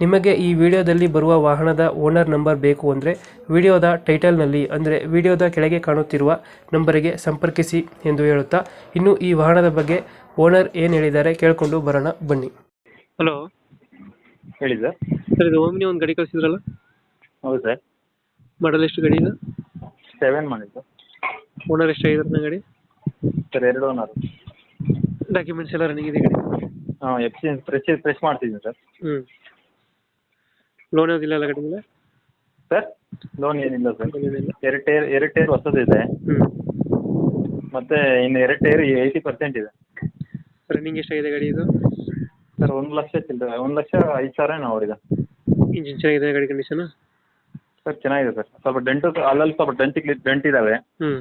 ನಿಮಗೆ ಈ ವಿಡಿಯೋದಲ್ಲಿ ಬರುವ ವಾಹನದ ಓನರ್ ನಂಬರ್ ಬೇಕು ಅಂದರೆ ವಿಡಿಯೋದ ಟೈಟಲ್ನಲ್ಲಿ ಅಂದರೆ ವಿಡಿಯೋದ ಕೆಳಗೆ ಕಾಣುತ್ತಿರುವ ನಂಬರಿಗೆ ಸಂಪರ್ಕಿಸಿ ಎಂದು ಹೇಳುತ್ತಾ ಇನ್ನು ಈ ವಾಹನದ ಬಗ್ಗೆ ಓನರ್ ಏನು ಹೇಳಿದ್ದಾರೆ ಕೇಳಿಕೊಂಡು ಬರೋಣ ಬನ್ನಿ. ಹಲೋ. ಹೇಳಿ ಸರ್. ಸರ್ ಇದು ಓಮ್ನಿ ಒಂದು ಗಾಡಿ ಕಳಿಸಿದ್ರಲ್ಲ? ಹೌದು ಸರ್. ಮಾಡಲ್ ಎಷ್ಟು ಗಾಡಿ ಇದು? ಸೆವೆನ್ ಮಾಡಿದ್ದು ಓನರ್ ಎಷ್ಟು ಆಗಿದ್ರೆ ಗಡಿ? ಸರ್ ಎರಡು ಓನರ್. ಡಾಕ್ಯುಮೆಂಟ್ಸ್ ಎಲ್ಲ ರನ್ನಿಂಗ್ ಇದೆ ಗಾಡಿ? ಹಾಂ ಎಕ್ಸ್ಚೇಂಜ್ ಪ್ರೆಸ್ ಪ್ರೆಸ್ ಫ್ರೆಶ್ ಮಾಡ್ತಿದ್ದೀನಿ ಸರ್. ಹ್ಞೂ ಲೋನ್ ಯಾವುದಿಲ್ಲ ಅಲ್ಲ ಸರ್ ಲೋನ್ ಏನಿಲ್ಲ ಸರ್ ಏನಿಲ್ಲ. ಎರಡು ಟೈರ್ ಎರಡು ಟೇರ್ ಹೊಸದಿದೆ. ಹ್ಞೂ ಮತ್ತು ಇನ್ನು ಎರಡು ಟೈರ್ ಏಯ್ಟಿ ಪರ್ಸೆಂಟ್ ಇದೆ. ರನ್ನಿಂಗ್ ಎಷ್ಟಾಗಿದೆ ಗಾಡಿ ಇದು? ಸರ್ ಒಂದು ಲಕ್ಷ ಚಿಲ್ಲರೆ ಒಂದು ಲಕ್ಷ ಐದು ಸಾವಿರ ಏನೋ ಅವ್ರಿಗೆ. ಇಂಜಿನ್ ಚೆನ್ನಾಗಿದೆ ಗಾಡಿ ಕಂಡೀಷನ್ ಸರ್ ಚೆನ್ನಾಗಿದೆ ಸರ್ ಸ್ವಲ್ಪ ಡೆಂಟು ಅಲ್ಲಲ್ಲಿ ಸ್ವಲ್ಪ ಡೆಂಟ್ ಡೆಂಟ್ ಇದ್ದಾವೆ ಹ್ಞೂ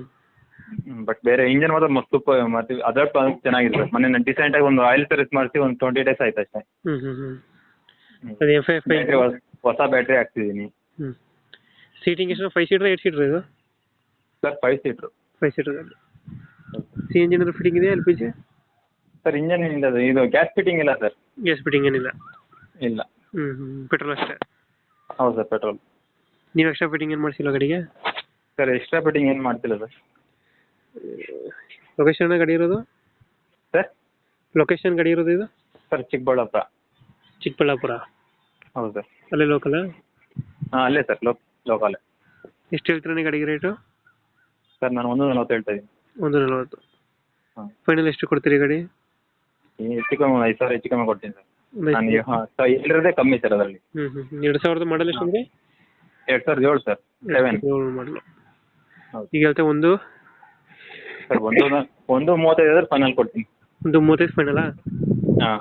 ಬಟ್ ಬೇರೆ ಇಂಜನ್ ಮಾತ್ರ ಮಸ್ತ್ ಮತ್ತೆ ಅದರ್ ಚೆನ್ನಾಗಿದೆ ಸರ್ ಮೊನ್ನೆ ಡಿಸೆಂಟಾಗಿ ಒಂದು ಆಯಿಲ್ ಸರ್ವಿಸ್ ಮಾಡಿಸಿ ಒಂದು ಟ್ವೆಂಟಿ ಡೇಸ್ ಆಯ್ತು ಅಷ್ಟೇ ಹ್ಞೂ ಹ್ಞೂ ಹ್ಞೂ ಅದು ಎಫ್ ಎಫ್ ಐ ಹೊಸ ಬ್ಯಾಟ್ರಿ ಹಾಕ್ತಿದ್ದೀನಿ ಹ್ಞೂ ಸೀಟಿಂಗ್ ಎಷ್ಟು? ಫೈವ್ ಸೀಟ್ರ್ ಏಟ್ ಸೀಟ್ರ್ ಇದು? Sir five seater five seater ಗಾಡಿ ಸಿ ಇಂಜಿನ್ ಫಿಟ್ಟಿಂಗ್ ಇದೆ L P G sir engine ಇಲ್ಲ ಇದು ಗ್ಯಾಸ್ ಫಿಟ್ಟಿಂಗ್ ಇಲ್ಲ ಸರ್. ಗ್ಯಾಸ್ ಫಿಟ್ಟಿಂಗ್ ಏನಿಲ್ಲ. ಇಲ್ಲ. ಹ್ಞೂ ಹ್ಞೂ ಪೆಟ್ರೋಲ್ ಅಷ್ಟೇ. ಹೌದು ಸರ್ ಪೆಟ್ರೋಲ್ ನೀವು ಎಕ್ಸ್ಟ್ರಾ ಫಿಟ್ಟಿಂಗ್ ಏನು ಮಾಡಿಸಿಲ್ಲ ಗಾಡಿಗೆ? ಸರ್ ಎಕ್ಸ್ಟ್ರಾ ಫಿಟ್ಟಿಂಗ್ ಏನು ಮಾಡ್ತಿಲ್ಲ ಸರ್. ಲೊಕೇಶನ್ ಗಾಡಿ ಇರೋದು? ಸರ್? ಲೊಕೇಶನ್ ಗಾಡಿ ಇರೋದು ಇದು? ಸರ್ ಚಿಕ್ಕಬಳ್ಳಾಪುರ. ಚಿಕ್ಕಬಳ್ಳಾಪುರ. ಹೌದು ಸರ್. ಅಲ್ಲೇ ಲೋಕಲ್ ಹಾಂ ಅಲ್ಲೇ ಸರ್ ಲೋಕ್ ಲೋಕಲ್ಲೇ ಎಷ್ಟು ಹೇಳ್ತೀರಾ ಗಾಡಿಗೆ ರೇಟು ಸರ್ ನಾನು ಒಂದು ನಲ್ವತ್ತು ಹೇಳ್ತಾ ಇದ್ದೀನಿ. ಒಂದು ನಲ್ವತ್ತು. ಹಾಂ. ಫೈನಲ್ ಎಷ್ಟು ಕೊಡ್ತೀರಿ ಗಾಡಿ? ಹೆಚ್ಚು ಕಮ್ಮಿ ಒಂದು ಐದು ಸಾವಿರ ಹೆಚ್ಚು ಕಮ್ಮಿ ಕೊಡ್ತೀನಿ ಸರ್. ನಾನು ಹಾಂ ಸರ್ ಹೇಳಿರೋದೇ ಕಮ್ಮಿ ಸರ್ ಅದರಲ್ಲಿ. ಹ್ಞೂ ಹ್ಞೂ ಎರಡು ಸಾವಿರದ ಮಾಡಲ್ ಎಷ್ಟು ಅಂದರೆ ಎರಡು ಸಾವಿರದ ಏಳು ಸರ್ ಸೆವೆನ್ ಮಾಡಲು ಹೌದು. ಈಗ ಹೇಳ್ತಾ ಒಂದು? ಸರ್ ಒಂದು ನ- ಒಂದು ಮೂವತ್ತೈದು ಆದರೆ ಫೈನಲ್ ಕೊಡ್ತೀನಿ. ಒಂದು ಮೂವತ್ತೈದು ಫೈನಲಾ ಹಾಂ.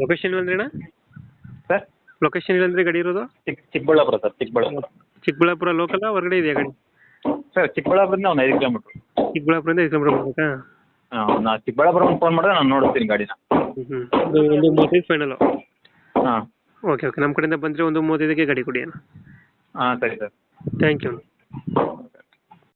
ಲೊಕೇಶನ್ ಅಂದ್ರೆ ಅಣ್ಣ? ಲೊಕೇಶನ್ ಇಲ್ಲಂದ್ರೆ ಗಾಡಿ ಇರೋದು? ಚಿಕ್ಕ ಚಿಕ್ಕಬಳ್ಳಾಪುರ ಸರ್ ಚಿಕ್ಕಬಳ್ಳಾಪುರ. ಚಿಕ್ಕಬಳ್ಳಾಪುರ ಲೋಕಲ್ ಹೊರಗಡೆ ಇದೆಯಾ ಗಾಡಿ? ಸರ್ ಚಿಕ್ಕಬಳ್ಳಾಪುರದಿಂದ ಒಂದು ಐದು ಕಿಲೋಮೀಟರ್ ಚಿಕ್ಕಬಳ್ಳಾಪುರದಿಂದ ಐದು ಕಿಲೋಮೀಟರ್ ಬರ್ಬೇಕಾ ಹಾಂ ನಾನು ಚಿಕ್ಕಬಳ್ಳಾಪುರ ಫೋನ್ ಮಾಡಿದ್ರೆ ನಾನು ನೋಡ್ತೀನಿ ಗಾಡಿನ. ಹ್ಞೂ ಹ್ಞೂ ಒಂದು ಮೂವತ್ತೈದು ಫೈನಲ್ ಹಾಂ. ಓಕೆ ಓಕೆ ನಮ್ಮ ಕಡೆಯಿಂದ ಬಂದರೆ ಒಂದು ಮೂವತ್ತೈದಕ್ಕೆ ಗಾಡಿ ಕೊಡಿ ಅಣ್ಣ. ಹಾಂ ಸರಿ ಸರ್. Thank you